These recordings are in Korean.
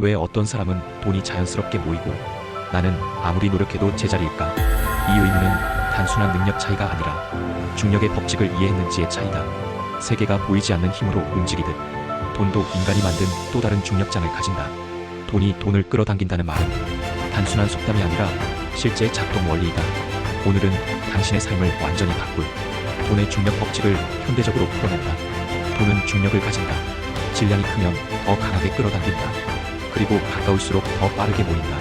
왜 어떤 사람은 돈이 자연스럽게 모이고 나는 아무리 노력해도 제자리일까? 이 의문은 단순한 능력 차이가 아니라 중력의 법칙을 이해했는지의 차이다. 세계가 보이지 않는 힘으로 움직이듯 돈도 인간이 만든 또 다른 중력장을 가진다. 돈이 돈을 끌어당긴다는 말은 단순한 속담이 아니라 실제 작동 원리이다. 오늘은 당신의 삶을 완전히 바꿀 돈의 중력 법칙을 현대적으로 풀어낸다. 돈은 중력을 가진다. 질량이 크면 더 강하게 끌어당긴다. 그리고 가까울수록 더 빠르게 모인다.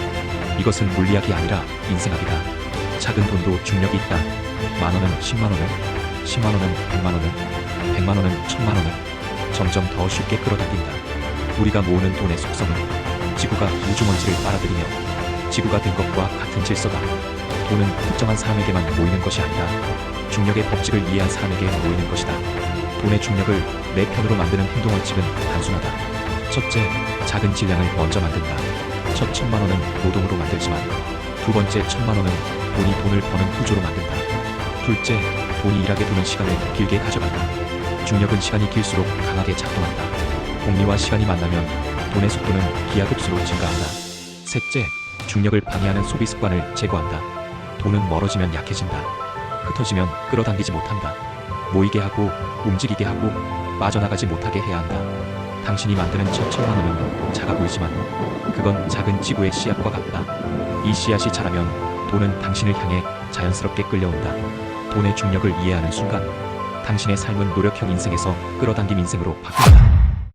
이것은 물리학이 아니라 인생학이다. 작은 돈도 중력이 있다. 만 원은 10만 원을, 10만 원은 100만 원을, 100만 원은 1000만 원을 점점 더 쉽게 끌어당긴다. 우리가 모으는 돈의 속성은 지구가 우주먼지를 빨아들이며 지구가 된 것과 같은 질서다. 돈은 특정한 사람에게만 모이는 것이 아니라 중력의 법칙을 이해한 사람에게 모이는 것이다. 돈의 중력을 내 편으로 만드는 행동 원칙은 단순하다. 첫째, 작은 질량을 먼저 만든다. 첫 천만 원은 노동으로 만들지만 두 번째 천만 원은 돈이 돈을 버는 구조로 만든다. 둘째, 돈이 일하게 두는 시간을 길게 가져간다. 중력은 시간이 길수록 강하게 작동한다. 공리와 시간이 만나면 돈의 속도는 기하급수로 증가한다. 셋째, 중력을 방해하는 소비 습관을 제거한다. 돈은 멀어지면 약해진다. 흩어지면 끌어당기지 못한다. 모이게 하고 움직이게 하고 빠져나가지 못하게 해야 한다. 당신이 만드는 첫 천만 원은 작아 보이지만 그건 작은 지구의 씨앗과 같다. 이 씨앗이 자라면 돈은 당신을 향해 자연스럽게 끌려온다. 돈의 중력을 이해하는 순간 당신의 삶은 노력형 인생에서 끌어당김 인생으로 바뀐다.